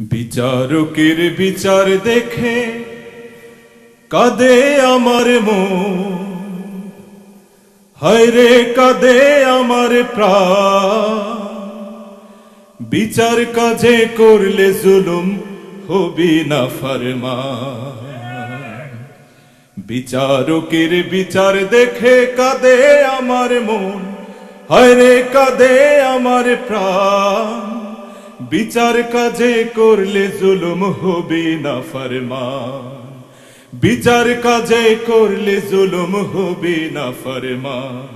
বিচারকের বিচার দেখে কাঁদে আমার মন। হায় রে, কাঁদে আমার বিচার কাজে করলে জুলুম হবি না ফরমান। বিচারকের বিচার দেখে কাঁদে আমার মন। হায় রে, কাঁদে আমার প্রাণ। বিচার কাজে করলে জুলুম হবে না ফরমান। বিচার কাজে করলে জুলুম হবে না ফরমান।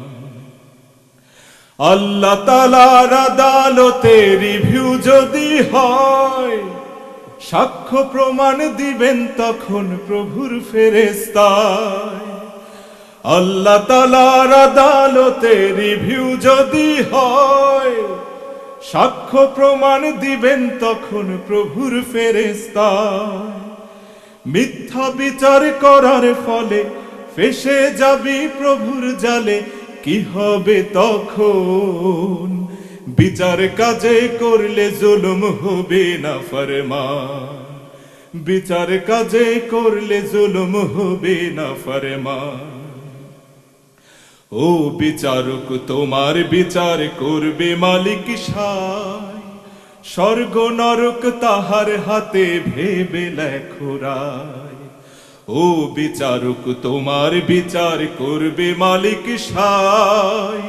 আল্লাহ তালার আদালতে রিভিউ যদি হয়, সাক্ষ্য প্রমাণ দিবেন তখন প্রভুর ফেরেস্তায় আল্লাহ তালার আদালতে রিভিউ যদি হয় সাক্ষ্য প্রমাণ দিবেন তখন প্রভুর ফেরেস্তায় মিথ্যা বিচার করার ফলে ফেসে যাবি প্রভুর জালে, কি হবে তখন? বিচার কাজে করলে জুলুম হবে না ফরমান। বিচার কাজে করলে জুলুম হবে না ফরমান। ও বিচারক, তোমার বিচার করবে মালিক সাই। স্বর্গ নরক তাহার হাতে ভেবে লেখোরায় ও বিচারক, তোমার বিচার করবে মালিক সাই।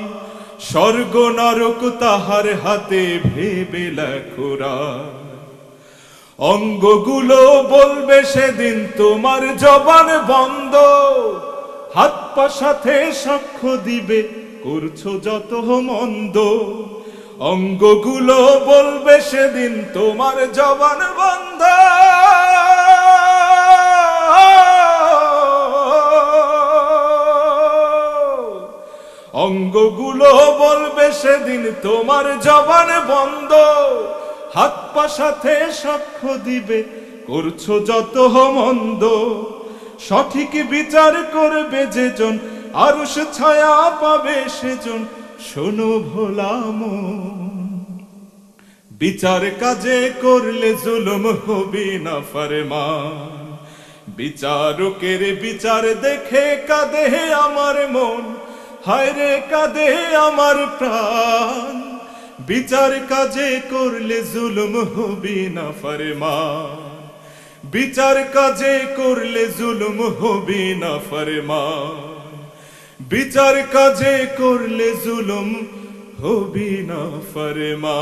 স্বর্গ নরক তাহার হাতে ভেবে লেখোরায় অঙ্গগুলো বলবে সেদিন তোমার জবান বন্ধ। হাত পা সাথে সাক্ষ্য দিবে, করছ যত মন্দ। অঙ্গগুলো বলবে সেদিন তোমার জবান বন্ধ। অঙ্গগুলো বলবে সেদিন তোমার জবান বন্ধ। হাত পা সাথে সাক্ষ্য দিবে, করছ যত মন্দ। সঠিক বিচার করবে যেজন, আরুষ ছায়া পাবে সেজন। শোনো ভোলাম বিচার কাজে করলে জুলুম হবে না ফরমান। বিচারকের বিচার দেখে কাঁদে আমার মন, হায় রে কাঁদে আমার প্রাণ। বিচার কাজে করলে জুলুম হবে না ফরমান। বিচার কাজে করলে জুলুম হবে না ফরমান। বিচার কাজে করলে জুলুম হবে না ফরমান।